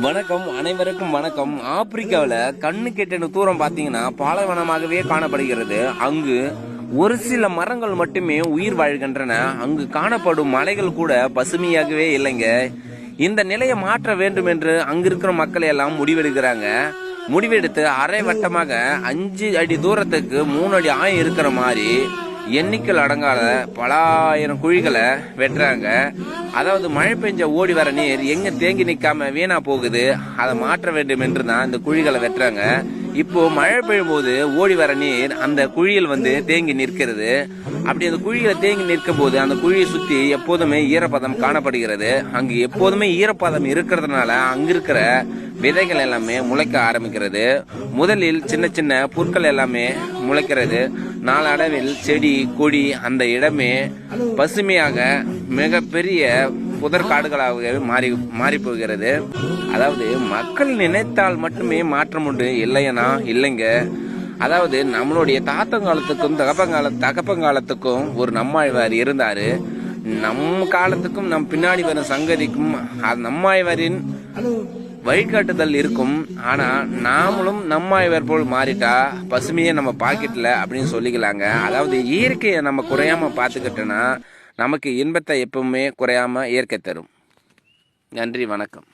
வணக்கம் அனைவருக்கும் வணக்கம். ஆப்பிரிக்காவில் கண்ணு கெட்டின தூரம் பார்த்தீங்கன்னா பாலைவனமாகவே காணப்படுகிறது. அங்கு ஒரு சில மரங்கள் மட்டுமே உயிர் வாழ்கின்றன. அங்கு காணப்படும் மலைகள் கூட பசுமையாகவே இல்லைங்க. இந்த நிலையை மாற்ற வேண்டும் என்று அங்கிருக்கிற மக்கள் எல்லாம் முடிவெடுக்கிறாங்க. முடிவெடுத்து அரை வட்டமாக அஞ்சு அடி தூரத்துக்கு மூணு அடி ஆயம் இருக்கிற மாதிரி எண்ணிக்கல் அடங்காத பல ஆயிரம் குழிகளை வெட்டுறாங்க. அதாவது மழை பெஞ்ச ஓடி வர நீர் எங்க தேங்கி நிக்காம வீணா போகுது அதை மாற்ற வேண்டும் என்று தான் இந்த குழிகளை வெட்டுறாங்க. இப்போ மழை பெய்யும் போது ஓடி வர நீர் அந்த குழியில் வந்து தேங்கி நிற்கிறது. அப்படி அந்த குழியில தேங்கி நிற்கும் போது அந்த குழியை சுத்தி எப்போதுமே ஈரப்பதம் காணப்படுகிறது. அங்கு எப்போதுமே ஈரப்பதம் இருக்கிறதுனால அங்க இருக்கிற விதைகள் எல்லாமே முளைக்க ஆரம்பிக்கிறது. முதலில் சின்ன சின்ன புற்கள் எல்லாமே முளைக்கிறது. நாளடைவில் செடி கொடி அந்த இடமே பசுமையாக மிகப்பெரிய புதர் மாறி மாறி போகிறது அதாவது மக்கள் நினைத்தால் மட்டுமே மாற்றம் உண்டு இல்லையனா? இல்லைங்க. அதாவது நம்மளுடைய தாத்தங்காலத்துக்கும் தகப்பங்கால தகப்பங்காலத்துக்கும் ஒரு நம்மாழ்வார் இருந்தாரு. நம் காலத்துக்கும் நம் பின்னாடி வரும் சங்கதிக்கும் அது நம்மாழ்வாரின் வழிகாட்டுதல் இருக்கும். ஆனா நாமளும் நம்மாழ்வார் போல் மாறிட்டா பசுமையை நம்ம பாக்கெட்ல அப்படின்னு சொல்லிக்கலாங்க. அதாவது இயற்கையை நம்ம குறையாம பார்த்துக்கிட்டோன்னா நமக்கு இன்பத்தை எப்பவுமே குறையாம இயற்கை தரும். நன்றி வணக்கம்.